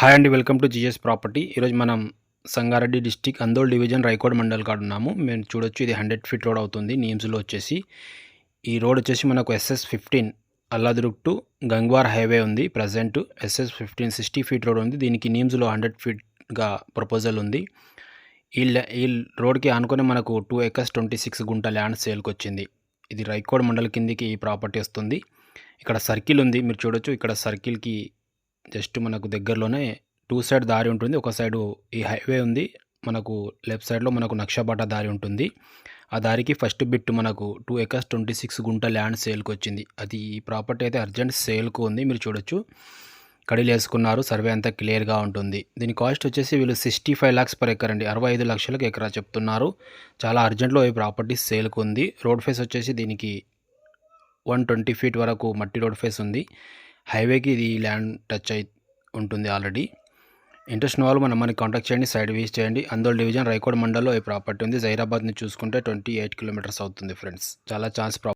Hi అండి welcome to GS property ఈరోజు మనం సంగారెడ్డి డిస్టిక్ అందోల్ డివిజన్ రైకోడ్ మండల్ కాడ ఉన్నాము. మేము చూడొచ్చు ఇది హండ్రెడ్ ఫీట్ రోడ్ అవుతుంది నీమ్స్లో వచ్చేసి. ఈ రోడ్ వచ్చేసి మనకు S S fifteen Alladurg to Gangwar highway ఉంది present S S fifteen sixty feet road ఉంది. దీనికి నీమ్స్లో హండ్రెడ్ ఫీట్గా ప్రపోజల్ ఉంది. ఈ ఈ రోడ్కి ఆనుకొని మనకు టూ ఎకర్స్ ట్వంటీ సిక్స్ గుంట ల్యాండ్ సేల్కి వచ్చింది ఇది రైకోడ్ మండల్ కిందికి ఈ ప్రాపర్టీ వస్తుంది. ఇక్కడ సర్కిల్ ఉంది మీరు చూడొచ్చు. ఇక్కడ సర్కిల్కి జస్ట్ మనకు దగ్గరలోనే టూ సైడ్ దారి ఉంటుంది. ఒక సైడు ఈ హైవే ఉంది. మనకు లెఫ్ట్ సైడ్లో మనకు నక్షబాట దారి ఉంటుంది. ఆ దారికి ఫస్ట్ బిట్ మనకు టూ ఎకర్స్ ట్వంటీ సిక్స్ గుంట ల్యాండ్ సేల్కి వచ్చింది. అది ఈ ప్రాపర్టీ అయితే అర్జెంట్ సేల్కు ఉంది. మీరు చూడొచ్చు. కడీలు వేసుకున్నారు. సర్వే అంతా క్లియర్గా ఉంటుంది. దీని కాస్ట్ వచ్చేసి వీళ్ళు sixty five lakhs per acre అండి. అరవై ఐదు లక్షలకు ఎకరా చెప్తున్నారు. చాలా అర్జెంట్లో ఈ ప్రాపర్టీ సేల్కు ఉంది. రోడ్ ఫేస్ వచ్చేసి దీనికి వన్ ట్వంటీ ఫీట్ వరకు మట్టి రోడ్ ఫేస్ ఉంది. హైవేకి ఇది ల్యాండ్ టచ్ అయి ఉంటుంది ఆల్రెడీ. ఇంట్రెస్ట్ ఉన్న వాళ్ళు మనం మనకి కాంటాక్ట్ చేయండి సైడ్ వీస్ చేయండి. అందోల్ డివిజన్ రైకోడ్ మండల్లో ఈ ప్రాపర్టీ ఉంది. జైరాబాద్ని చూసుకుంటే ట్వంటీ ఎయిట్ కిలోమీటర్స్ అవుతుంది ఫ్రెండ్స్. చాలా ఛాన్స్